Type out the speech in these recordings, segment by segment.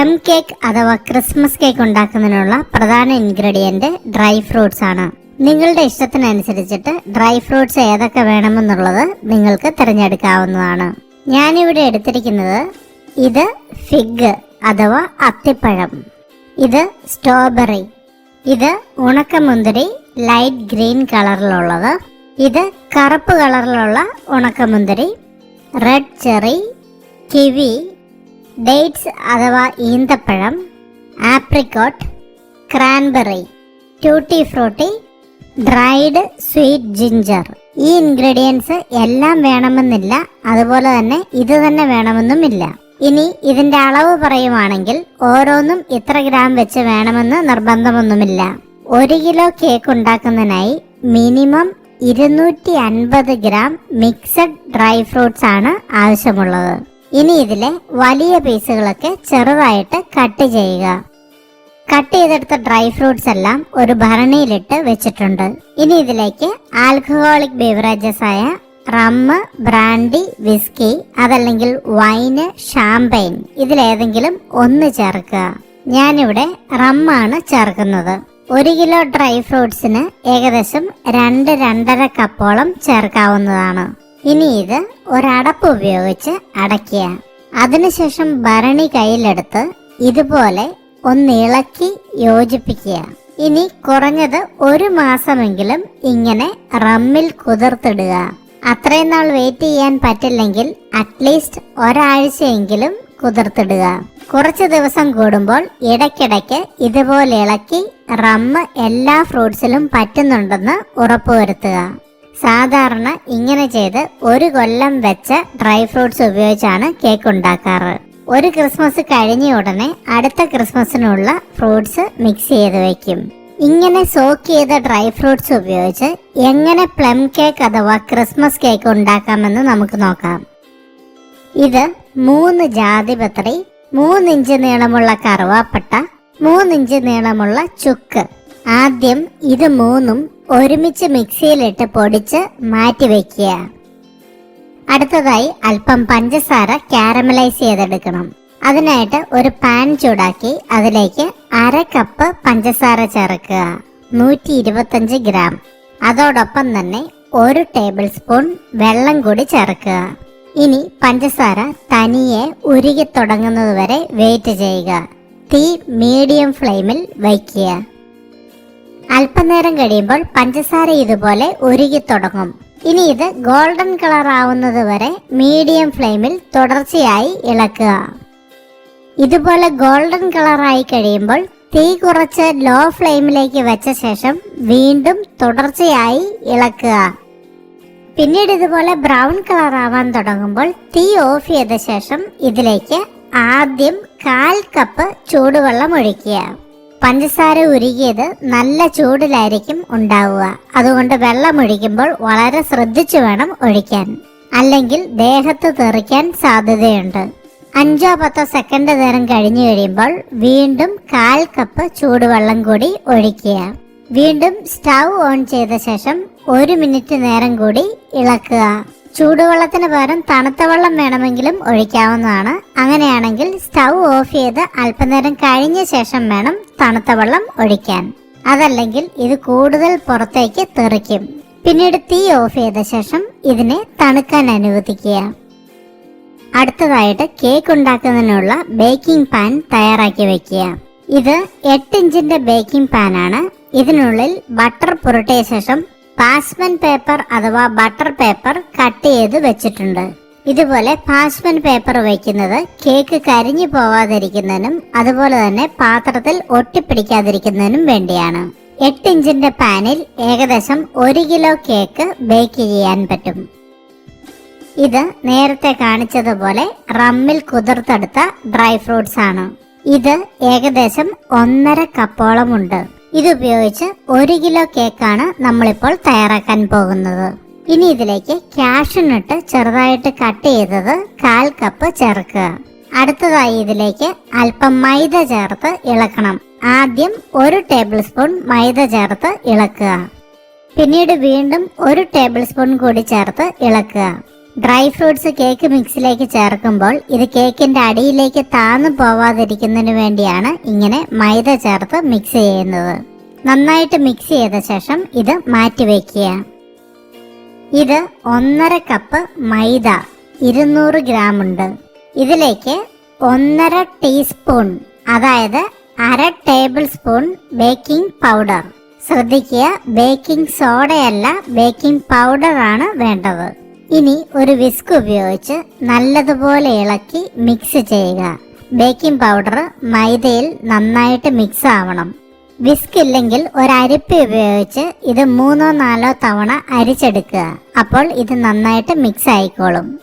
Plum cake അഥവാ Christmas cake ഉണ്ടാക്കുന്നതിനുള്ള പ്രധാന ഇൻഗ്രീഡിയന്റ് ഡ്രൈ ഫ്രൂട്ട്സ് ആണ്. നിങ്ങളുടെ ഇഷ്ടത്തിനനുസരിച്ചിട്ട് ഡ്രൈ ഫ്രൂട്ട്സ് ഏതൊക്കെ വേണമെന്നുള്ളത് നിങ്ങൾക്ക് തിരഞ്ഞെടുക്കാവുന്നതാണ്. ഞാനിവിടെ എടുത്തിരിക്കുന്നത് ഇത് ഫിഗ് അഥവാ അത്തിപ്പഴം. ഇത് സ്ട്രോബെറി. ഇത് ഉണക്കമുന്തിരി ലൈറ്റ് ഗ്രീൻ കളറിലുള്ളത്. ഇത് കറുപ്പ് കളറിലുള്ള ഉണക്കമുന്തിരി. റെഡ് ചെറി കിവി ഡേറ്റ്സ് അഥവാ ഈന്തപ്പഴം apricot cranberry tutti frutti dried sweet ginger. ഈ ഇൻഗ്രീഡിയൻസ് എല്ലാം വേണമെന്നില്ല അതുപോലെ തന്നെ ഇത് തന്നെ വേണമെന്നുമില്ല. ഇനി ഇതിന്റെ അളവ് പറയുവാണെങ്കിൽ ഓരോന്നും ഇത്ര ഗ്രാം വെച്ച് വേണമെന്ന് നിർബന്ധമൊന്നുമില്ല. ഒരു കിലോ കേക്ക് ഉണ്ടാക്കുന്നതിനായി മിനിമം ഇരുന്നൂറ്റി അൻപത് ഗ്രാം മിക്സഡ് ഡ്രൈ ഫ്രൂട്ട്സ് ആണ് ആവശ്യമുള്ളത്. ഇനി ഇതിലെ വലിയ പീസുകളൊക്കെ ചെറുതായിട്ട് കട്ട് ചെയ്യുക. കട്ട് ചെയ്തെടുത്ത ഡ്രൈ ഫ്രൂട്ട്സ് എല്ലാം ഒരു ഭരണിയിലിട്ട് വെച്ചിട്ടുണ്ട്. ഇനി ഇതിലേക്ക് ആൽക്കഹോളിക് ബീവറേജസ് ആയ റമ്മ് ബ്രാൻഡി വിസ്കി അതല്ലെങ്കിൽ വൈന് ഷാമ്പൈൻ ഇതിലേതെങ്കിലും ഒന്ന് ചേർക്കുക. ഞാനിവിടെ റമ്മാണ് ചേർക്കുന്നത്. ഒരു കിലോ ഡ്രൈ ഫ്രൂട്ട്സിന് ഏകദേശം രണ്ട് രണ്ടര കപ്പോളം ചേർക്കാവുന്നതാണ്. ഇനി ഇത് ഒരടപ്പ് ഉപയോഗിച്ച് അടയ്ക്കുക. അതിനുശേഷം ഭരണി കയ്യിലെടുത്ത് ഇതുപോലെ ഒന്ന് ഇളക്കി യോജിപ്പിക്കുക. ഇനി കുറഞ്ഞത് ഒരു മാസമെങ്കിലും ഇങ്ങനെ റമ്മിൽ കുതിർത്തിടുക. അത്രയും നാൾ വെയിറ്റ് ചെയ്യാൻ പറ്റില്ലെങ്കിൽ അറ്റ്ലീസ്റ്റ് ഒരാഴ്ചയെങ്കിലും കുതിർത്തിടുക. കുറച്ച് ദിവസം കൂടുമ്പോൾ ഇടയ്ക്കിടയ്ക്ക് ഇതുപോലെ ഇളക്കി റമ്മ് എല്ലാ ഫ്രൂട്ട്സിലും പറ്റുന്നുണ്ടെന്ന് ഉറപ്പുവരുത്തുക. സാധാരണ ഇങ്ങനെ ചെയ്ത് ഒരു കൊല്ലം വെച്ച ഡ്രൈ ഫ്രൂട്ട്സ് ഉപയോഗിച്ചാണ് കേക്ക് ഉണ്ടാക്കാറ്. ഒരു ക്രിസ്മസ് കഴിഞ്ഞ ഉടനെ അടുത്ത ക്രിസ്മസിനുള്ള ഫ്രൂട്ട്സ് മിക്സ് ചെയ്ത് വെക്കും. ഇങ്ങനെ സോക്ക് ചെയ്ത ഡ്രൈ ഫ്രൂട്ട്സ് ഉപയോഗിച്ച് എങ്ങനെ പ്ലം കേക്ക് അഥവാ ക്രിസ്മസ് കേക്ക് ഉണ്ടാക്കാമെന്ന് നമുക്ക് നോക്കാം. ഇത് മൂന്ന് ജാതിപത്രി മൂന്നിഞ്ച് നീളമുള്ള കറുവാപ്പട്ട മൂന്നിഞ്ച് നീളമുള്ള ചുക്ക്. ആദ്യം ഇത് മൂന്നും ഒരുമിച്ച് മിക്സിയിലിട്ട് പൊടിച്ച് മാറ്റി വെക്കുക. അടുത്തതായി അല്പം പഞ്ചസാര കാരമലൈസ് ചെയ്തെടുക്കണം. അതിനായിട്ട് ഒരു പാൻ ചൂടാക്കി അതിലേക്ക് അര കപ്പ് പഞ്ചസാര ചേർക്കുക. നൂറ്റി ഇരുപത്തഞ്ച് ഗ്രാം. അതോടൊപ്പം തന്നെ ഒരു ടേബിൾ സ്പൂൺ വെള്ളം കൂടി ചേർക്കുക. ഇനി പഞ്ചസാര തനിയെ ഉരുകി തുടങ്ങുന്നത് വരെ വെയിറ്റ് ചെയ്യുക. തീ മീഡിയം ഫ്ലെയിമിൽ വയ്ക്കുക. അല്പനേരം കഴിയുമ്പോൾ പഞ്ചസാര ഇതുപോലെ ഉരുകി തുടങ്ങും. ഇനി ഇത് ഗോൾഡൻ കളർ ആവുന്നത് വരെ മീഡിയം ഫ്ലെയിമിൽ തുടർച്ചയായി ഇളക്കുക. ഇതുപോലെ ഗോൾഡൻ കളറായി കഴിയുമ്പോൾ തീ കുറച്ച് ലോ ഫ്ലെയിമിലേക്ക് വെച്ച ശേഷം വീണ്ടും തുടർച്ചയായി ഇളക്കുക. പിന്നീട് ഇതുപോലെ ബ്രൗൺ കളർ ആവാൻ തുടങ്ങുമ്പോൾ തീ ഓഫ് ചെയ്ത ശേഷം ഇതിലേക്ക് ആദ്യം കാൽ കപ്പ് ചൂടുവെള്ളം ഒഴിക്കുക. പഞ്ചസാര ഉരുകിയത് നല്ല ചൂടിലായിരിക്കും ഉണ്ടാവുക. അതുകൊണ്ട് വെള്ളം ഒഴിക്കുമ്പോൾ വളരെ ശ്രദ്ധിച്ചു വേണം ഒഴിക്കാൻ. അല്ലെങ്കിൽ ദേഹത്ത് തെറിക്കാൻ സാധ്യതയുണ്ട്. അഞ്ചോ പത്തോ സെക്കൻഡ് നേരം കഴിഞ്ഞു കഴിയുമ്പോൾ വീണ്ടും കാൽ കപ്പ് ചൂടുവെള്ളം കൂടി ഒഴിക്കുക. വീണ്ടും സ്റ്റൗ ഓൺ ചെയ്ത ശേഷം ഒരു മിനിറ്റ് നേരം കൂടി ഇളക്കുക. ചൂടുവെള്ളത്തിന് പകരം തണുത്ത വെള്ളം വേണമെങ്കിലും ഒഴിക്കാവുന്നതാണ്. അങ്ങനെയാണെങ്കിൽ സ്റ്റൗ ഓഫ് ചെയ്ത് അല്പനേരം കഴിഞ്ഞ ശേഷം വേണം തണുത്ത വെള്ളം ഒഴിക്കാൻ. അതല്ലെങ്കിൽ ഇത് കൂടുതൽ പുറത്തേക്ക് തെറിക്കും. പിന്നീട് തീ ഓഫ് ചെയ്ത ശേഷം ഇതിനെ തണുക്കാൻ അനുവദിക്കുക. അടുത്തതായിട്ട് കേക്ക് ഉണ്ടാക്കുന്നതിനുള്ള ബേക്കിംഗ് പാൻ തയ്യാറാക്കി വെക്കുക. ഇത് എട്ട് ഇഞ്ചിന്റെ ബേക്കിംഗ് പാനാണ്. ഇതിനുള്ളിൽ ബട്ടർ പുരട്ടിയ ശേഷം പാസ്മൻ പേപ്പർ അഥവാ ബട്ടർ പേപ്പർ കട്ട് ചെയ്ത് വെച്ചിട്ടുണ്ട്. ഇതുപോലെ പാസ്മൻ പേപ്പർ വയ്ക്കുന്നത് കേക്ക് കരിഞ്ഞു പോവാതിരിക്കുന്നതിനും അതുപോലെ തന്നെ പാത്രത്തിൽ ഒട്ടിപ്പിടിക്കാതിരിക്കുന്നതിനും വേണ്ടിയാണ്. എട്ട് ഇഞ്ചിന്റെ പാനിൽ ഏകദേശം ഒരു കിലോ കേക്ക് ബേക്ക് ചെയ്യാൻ പറ്റും. ഇത് നേരത്തെ കാണിച്ചതുപോലെ റമ്മിൽ കുതിർത്തെടുത്ത ഡ്രൈ ഫ്രൂട്ട്സ് ആണ്. ഇത് ഏകദേശം ഒന്നര കപ്പോളം ഉണ്ട് ഇതുപയോഗിച്ച് ഒരു കിലോ കേക്കാണ് നമ്മളിപ്പോൾ തയ്യാറാക്കാൻ പോകുന്നത്. ഇനി ഇതിലേക്ക് ക്യാഷ്നട്ട് ചെറുതായിട്ട് കട്ട് ചെയ്തത് കാൽ കപ്പ് ചേർക്കുക. അടുത്തതായി ഇതിലേക്ക് അല്പം മൈദ ചേർത്ത് ഇളക്കണം. ആദ്യം ഒരു ടേബിൾ സ്പൂൺ മൈദ ചേർത്ത് ഇളക്കുക. പിന്നീട് വീണ്ടും ഒരു ടേബിൾ സ്പൂൺ കൂടി ചേർത്ത് ഇളക്കുക. ഡ്രൈ ഫ്രൂട്ട്സ് കേക്ക് മിക്സിലേക്ക് ചേർക്കുമ്പോൾ ഇത് കേക്കിന്റെ അടിയിലേക്ക് താന്നു പോവാതിരിക്കുന്നതിന് വേണ്ടിയാണ് ഇങ്ങനെ മൈദ ചേർത്ത് മിക്സ് ചെയ്യുന്നത്. നന്നായിട്ട് മിക്സ് ചെയ്ത ശേഷം ഇത് മാറ്റി വയ്ക്കുക ഇത് ഒന്നര കപ്പ് മൈദ ഇരുന്നൂറ് ഗ്രാം ഉണ്ട്. ഇതിലേക്ക് ഒന്നര ടീസ്പൂൺ അതായത് അര ടേബിൾ സ്പൂൺ ബേക്കിംഗ് പൗഡർ. ശ്രദ്ധിക്കുക ബേക്കിംഗ് സോഡയല്ല ബേക്കിംഗ് പൗഡർ ആണ് വേണ്ടത്. ഇനി ഒരു വിസ്ക് ഉപയോഗിച്ച് നല്ലതുപോലെ ഇളക്കി മിക്സ് ചെയ്യുക. ബേക്കിംഗ് പൗഡർ മൈദയിൽ നന്നായിട്ട് മിക്സ് ആവണം. വിസ്ക് ഇല്ലെങ്കിൽ ഒരു അരിപ്പ ഉപയോഗിച്ച് ഇത് മൂന്നോ നാലോ തവണ അരിച്ചെടുക്കുക. അപ്പോൾ ഇത് നന്നായിട്ട് മിക്സ് ആയിക്കോളും.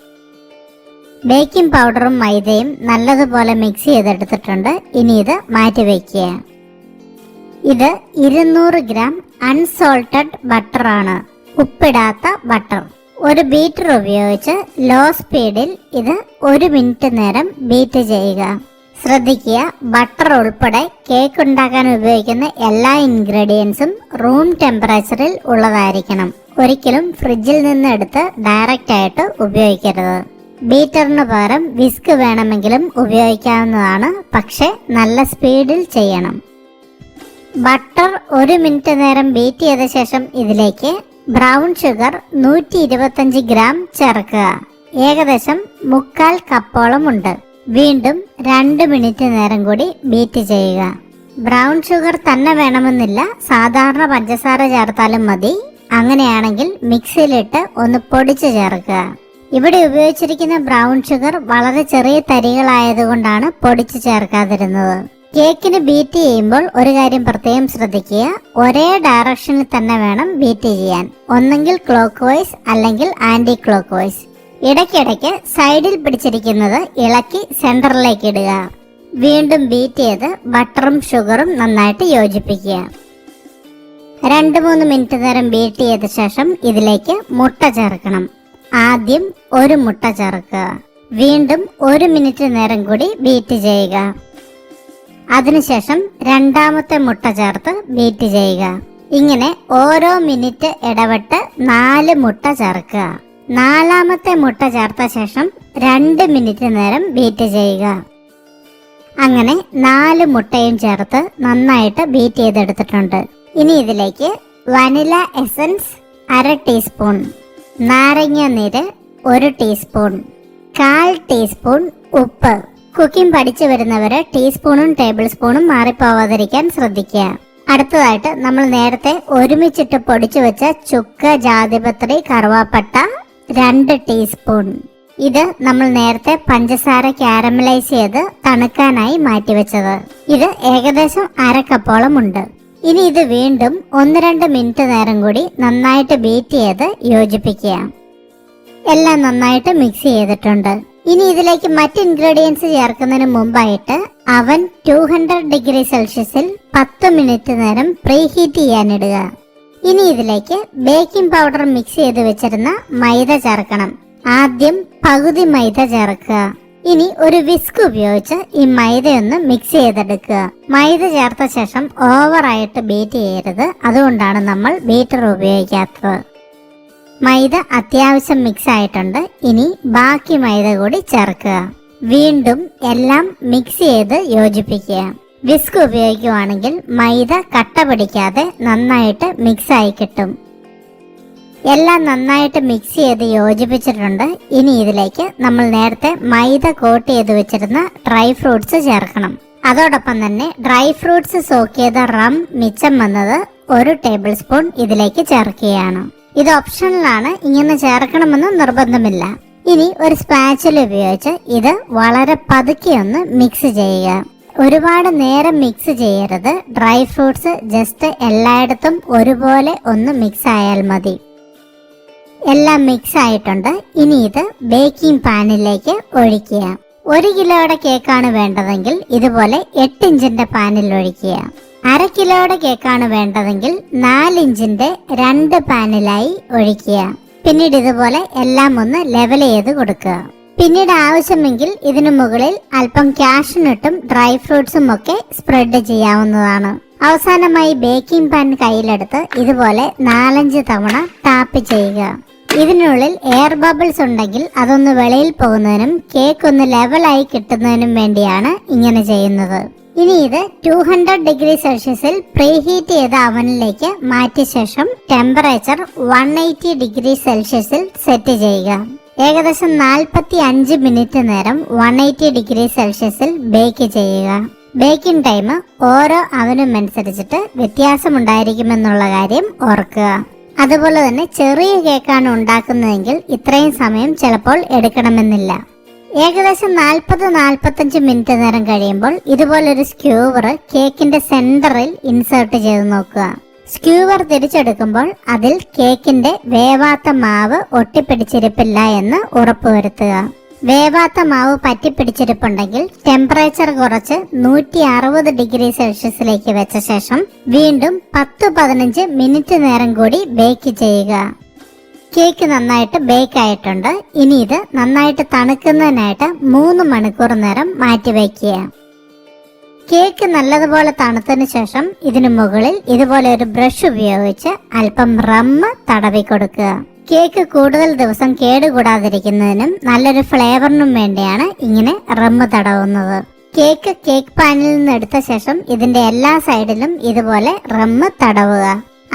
ബേക്കിംഗ് പൗഡറും മൈദയും നല്ലതുപോലെ മിക്സ് ചെയ്തെടുത്തിട്ടുണ്ട്. ഇനി ഇത് മാറ്റി വയ്ക്കുക. ഇത് ഇരുന്നൂറ് ഗ്രാം അൺസോൾട്ടഡ് ബട്ടറാണ് ഉപ്പിടാത്ത ബട്ടർ ഒരു ബീറ്റർ ഉപയോഗിച്ച് ലോ സ്പീഡിൽ ഇത് ഒരു മിനിറ്റ് നേരം ബീറ്റ് ചെയ്യുക. ശ്രദ്ധിക്കുക ബട്ടർ ഉൾപ്പെടെ കേക്ക് ഉണ്ടാക്കാൻ ഉപയോഗിക്കുന്ന എല്ലാ ഇൻഗ്രീഡിയൻസും റൂം ടെമ്പറേച്ചറിൽ ഉള്ളതായിരിക്കണം. ഒരിക്കലും ഫ്രിഡ്ജിൽ നിന്ന് എടുത്ത് ഡയറക്റ്റ് ആയിട്ട് ഉപയോഗിക്കരുത്. ബീറ്ററിന് പകരം വിസ്ക് വേണമെങ്കിലും ഉപയോഗിക്കാവുന്നതാണ് പക്ഷേ നല്ല സ്പീഡിൽ ചെയ്യണം. ബട്ടർ ഒരു മിനിറ്റ് നേരം ബീറ്റ് ചെയ്ത ശേഷം ഇതിലേക്ക് ബ്രൗൺ ഷുഗർ നൂറ്റി ഇരുപത്തഞ്ച് ഗ്രാം ചേർക്കുക. ഏകദേശം മുക്കാൽ കപ്പോളം ഉണ്ട്. വീണ്ടും രണ്ട് മിനിറ്റ് നേരം കൂടി ബീറ്റ് ചെയ്യുക. ബ്രൗൺ ഷുഗർ തന്നെ വേണമെന്നില്ല. സാധാരണ പഞ്ചസാര ചേർത്താലും മതി. അങ്ങനെയാണെങ്കിൽ മിക്സിയിലിട്ട് ഒന്ന് പൊടിച്ച് ചേർക്കുക. ഇവിടെ ഉപയോഗിച്ചിരിക്കുന്ന ബ്രൗൺ ഷുഗർ വളരെ ചെറിയ തരികളായതുകൊണ്ടാണ് പൊടിച്ച് ചേർക്കാതിരുന്നത്. കേക്കിന് ബീറ്റ് ചെയ്യുമ്പോൾ ഒരു കാര്യം പ്രത്യേകം ശ്രദ്ധിക്കുക. ഒരേ ഡയറക്ഷനിൽ തന്നെ വേണം ബീറ്റ് ചെയ്യാൻ. ഒന്നെങ്കിൽ ക്ലോക്ക് വൈസ് അല്ലെങ്കിൽ ആന്റി ക്ലോക്ക് വൈസ് ഇടയ്ക്കിടയ്ക്ക് സൈഡിൽ പിടിച്ചിരിക്കുന്നത് ഇളക്കി സെന്ററിലേക്ക് ഇടുക. വീണ്ടും ബീറ്റ് ചെയ്ത് ബട്ടറും ഷുഗറും നന്നായിട്ട് യോജിപ്പിക്കുക. രണ്ട് മൂന്ന് മിനിറ്റ് നേരം ബീറ്റ് ചെയ്ത ശേഷം ഇതിലേക്ക് മുട്ട ചേർക്കണം. ആദ്യം ഒരു മുട്ട ചേർക്കുക. വീണ്ടും ഒരു മിനിറ്റ് നേരം കൂടി ബീറ്റ് ചെയ്യുക. അതിനുശേഷം രണ്ടാമത്തെ മുട്ട ചേർത്ത് ബീറ്റ് ചെയ്യുക. ഇങ്ങനെ ഓരോ മിനിറ്റ് ഇടവിട്ട് നാല് മുട്ട ചേർക്കുക. നാലാമത്തെ മുട്ട ചേർത്ത ശേഷം രണ്ട് മിനിറ്റ് നേരം ബീറ്റ് ചെയ്യുക. അങ്ങനെ നാല് മുട്ടയും ചേർത്ത് നന്നായിട്ട് ബീറ്റ് ചെയ്തെടുത്തിട്ടുണ്ട്. ഇനി ഇതിലേക്ക് വനില എസൻസ് അര ടീസ്പൂൺ നാരങ്ങ നീര് ഒരു ടീസ്പൂൺ കാൽ ടീസ്പൂൺ ഉപ്പ് കുക്കിംഗ് പഠിച്ചു വരുന്നവര് ടീസ്പൂണും ടേബിൾ സ്പൂണും മാറിപ്പോവാതിരിക്കാൻ ശ്രദ്ധിക്കുക. അടുത്തതായിട്ട് നമ്മൾ നേരത്തെ ഒരുമിച്ചിട്ട് പൊടിച്ചു വെച്ച ചുക്ക് ജാതിപത്രി കറുവാപ്പട്ട രണ്ട് ടീസ്പൂൺ. ഇത് നമ്മൾ നേരത്തെ പഞ്ചസാര കാരമലൈസ് ചെയ്ത് തണുക്കാനായി മാറ്റിവെച്ചത് ഇത് ഏകദേശം അര കപ്പോളം ഉണ്ട്. ഇനി ഇത് വീണ്ടും ഒന്ന് രണ്ട് മിനിറ്റ് നേരം കൂടി നന്നായിട്ട് ബീറ്റ് ചെയ്ത് യോജിപ്പിക്കുക. എല്ലാം നന്നായിട്ട് മിക്സ് ചെയ്തിട്ടുണ്ട്. ഇനി ഇതിലേക്ക് മറ്റ് ഇൻഗ്രീഡിയൻസ് ചേർക്കുന്നതിന് മുമ്പായിട്ട് അവൻ ടു ഹൺഡ്രഡ് ഡിഗ്രി സെൽഷ്യസിൽ പത്ത് മിനിറ്റ് നേരം പ്രീ ഹീറ്റ് ചെയ്യാനിടുക. ഇനി ഇതിലേക്ക് ബേക്കിംഗ് പൗഡർ മിക്സ് ചെയ്ത് വെച്ചിരുന്ന മൈദ ചേർക്കണം. ആദ്യം പകുതി മൈദ ചേർക്കുക. ഇനി ഒരു വിസ്ക് ഉപയോഗിച്ച് ഈ മൈദയൊന്ന് മിക്സ് ചെയ്തെടുക്കുക. മൈദ ചേർത്ത ശേഷം ഓവറായിട്ട് ബീറ്റ് ചെയ്യരുത്. അതുകൊണ്ടാണ് നമ്മൾ ബീറ്റർ ഉപയോഗിക്കാത്തത്. മൈദ അത്യാവശ്യം മിക്സ് ആയിട്ടുണ്ട്. ഇനി ബാക്കി മൈദ കൂടി ചേർക്കുക. വീണ്ടും എല്ലാം മിക്സ് ചെയ്ത് യോജിപ്പിക്കുക. വിസ്ക് ഉപയോഗിക്കുവാണെങ്കിൽ മൈദ കട്ട പിടിക്കാതെ നന്നായിട്ട് മിക്സ് ആയി കിട്ടും. എല്ലാം നന്നായിട്ട് മിക്സ് ചെയ്ത് യോജിപ്പിച്ചിട്ടുണ്ട്. ഇനി ഇതിലേക്ക് നമ്മൾ നേരത്തെ മൈദ കോട്ട് ചെയ്ത് വെച്ചിരുന്ന ഡ്രൈ ഫ്രൂട്ട്സ് ചേർക്കണം. അതോടൊപ്പം തന്നെ ഡ്രൈ ഫ്രൂട്ട്സ് സോക്ക് ചെയ്ത റം മിച്ചം വന്നത് ഒരു ടേബിൾ സ്പൂൺ ഇതിലേക്ക് ചേർക്കുകയാണ്. ഇത് ഓപ്ഷണലാണ് ഇങ്ങനെ ചേർക്കണമെന്ന് നിർബന്ധമില്ല. ഇനി ഒരു സ്പാച്ചിൽ ഉപയോഗിച്ച് ഇത് വളരെ പതുക്കെ ഒന്ന് മിക്സ് ചെയ്യുക. ഒരുപാട് നേരം മിക്സ് ചെയ്യരുത്. ഡ്രൈ ഫ്രൂട്ട്സ് ജസ്റ്റ് എല്ലായിടത്തും ഒരുപോലെ ഒന്ന് മിക്സ് ആയാൽ മതി. എല്ലാം മിക്സ് ആയിട്ടുണ്ട്. ഇനി ഇത് ബേക്കിംഗ് പാനിലേക്ക് ഒഴിക്കുക. ഒരു കിലോയുടെ കേക്കാണ് വേണ്ടതെങ്കിൽ ഇതുപോലെ എട്ട് ഇഞ്ചിന്റെ പാനിൽ ഒഴിക്കുക. അര കിലോയുടെ കേക്കാണ് വേണ്ടതെങ്കിൽ നാലിഞ്ചിന്റെ രണ്ട് പാനിലായി ഒഴിക്കുക. പിന്നീട് ഇതുപോലെ എല്ലാം ഒന്ന് ലെവൽ ചെയ്ത് കൊടുക്കുക. പിന്നീട് ആവശ്യമെങ്കിൽ ഇതിനു മുകളിൽ അല്പം ക്യാഷിനിട്ടും ഡ്രൈ ഫ്രൂട്ട്സും ഒക്കെ സ്പ്രെഡ് ചെയ്യാവുന്നതാണ്. അവസാനമായി ബേക്കിംഗ് പാൻ കയ്യിലെടുത്ത് ഇതുപോലെ നാലഞ്ച് തവണ ടാപ്പ് ചെയ്യുക. ഇതിനുള്ളിൽ എയർ ബബിൾസ് ഉണ്ടെങ്കിൽ അതൊന്ന് വെളിയിൽ പോകുന്നതിനും കേക്ക് ഒന്ന് ലെവലായി കിട്ടുന്നതിനും വേണ്ടിയാണ് ഇങ്ങനെ ചെയ്യുന്നത്. ഇനി ഇത് ടു ഹൺഡ്രഡ് ഡിഗ്രി സെൽഷ്യസിൽ പ്രീഹീറ്റ് ചെയ്ത അവനിലേക്ക് മാറ്റിയ ശേഷം ടെമ്പറേച്ചർ വൺ എയ്റ്റി ഡിഗ്രി സെൽഷ്യസിൽ സെറ്റ് ചെയ്യുക. ഏകദേശം നാൽപ്പത്തി അഞ്ച് മിനിറ്റ് നേരം വൺ എയ്റ്റി ഡിഗ്രി സെൽഷ്യസിൽ ബേക്ക് ചെയ്യുക. ബേക്കിംഗ് ടൈം ഓരോ അവനും അനുസരിച്ചിട്ട് വ്യത്യാസമുണ്ടായിരിക്കുമെന്നുള്ള കാര്യം ഓർക്കുക. അതുപോലെ തന്നെ ചെറിയ കേക്കാണ് ഉണ്ടാക്കുന്നതെങ്കിൽ ഇത്രയും സമയം ചിലപ്പോൾ എടുക്കണമെന്നില്ല. ഏകദേശം നാൽപ്പത് നാൽപ്പത്തഞ്ച് മിനിറ്റ് നേരം കഴിയുമ്പോൾ ഇതുപോലൊരു സ്ക്യൂവർ കേക്കിന്റെ സെന്ററിൽ ഇൻസേർട്ട് ചെയ്ത് നോക്കുക. സ്ക്യൂവർ തിരിച്ചെടുക്കുമ്പോൾ അതിൽ കേക്കിന്റെ വേവാത്ത മാവ് ഒട്ടിപ്പിടിച്ചിരിപ്പില്ല എന്ന് ഉറപ്പുവരുത്തുക. വേവാത്ത മാവ് പറ്റിപ്പിടിച്ചിരിപ്പുണ്ടെങ്കിൽ ടെമ്പറേച്ചർ കുറച്ച് നൂറ്റി അറുപത് ഡിഗ്രി സെൽഷ്യസിലേക്ക് വെച്ച ശേഷം വീണ്ടും പത്ത് പതിനഞ്ച് മിനിറ്റ് നേരം കൂടി ബേക്ക് ചെയ്യുക. കേക്ക് നന്നായിട്ട് ബേക്ക് ആയിട്ടുണ്ട്. ഇനി ഇത് നന്നായിട്ട് തണുക്കുന്നതിനായിട്ട് മൂന്ന് മണിക്കൂർ നേരം മാറ്റി വയ്ക്കുക. കേക്ക് നല്ലതുപോലെ തണുത്തതിന് ശേഷം ഇതിനു മുകളിൽ ഇതുപോലെ ഒരു ബ്രഷ് ഉപയോഗിച്ച് അല്പം റമ്മ് തടവി കൊടുക്കുക. കേക്ക് കൂടുതൽ ദിവസം കേടുകൂടാതിരിക്കുന്നതിനും നല്ലൊരു ഫ്ലേവറിനും വേണ്ടിയാണ് ഇങ്ങനെ റമ്മ് തടവുന്നത്. കേക്ക് കേക്ക് പാനിൽ നിന്ന് എടുത്ത ശേഷം ഇതിന്റെ എല്ലാ സൈഡിലും ഇതുപോലെ റമ്മ് തടവുക.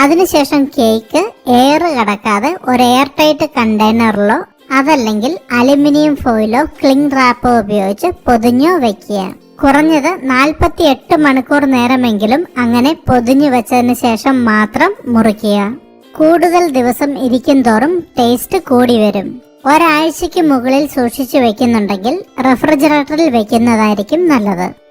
അതിനുശേഷം കേക്ക് എയർ കടക്കാതെ ഒരു എയർ ടൈറ്റ് കണ്ടെയ്നറിലോ അതല്ലെങ്കിൽ അലുമിനിയം ഫോയിലോ ക്ലിംഗ് റാപ്പോ ഉപയോഗിച്ച് പൊതിഞ്ഞോ വെക്കുക. കുറഞ്ഞത് നാൽപ്പത്തി എട്ട് മണിക്കൂർ നേരമെങ്കിലും അങ്ങനെ പൊതിഞ്ഞു വെച്ചതിന് ശേഷം മാത്രം മുറിക്കുക. കൂടുതൽ ദിവസം ഇരിക്കും തോറും ടേസ്റ്റ് കൂടി വരും. ഒരാഴ്ചയ്ക്ക് മുകളിൽ സൂക്ഷിച്ചു വെക്കുന്നുണ്ടെങ്കിൽ റെഫ്രിജറേറ്ററിൽ വെക്കുന്നതായിരിക്കും നല്ലത്.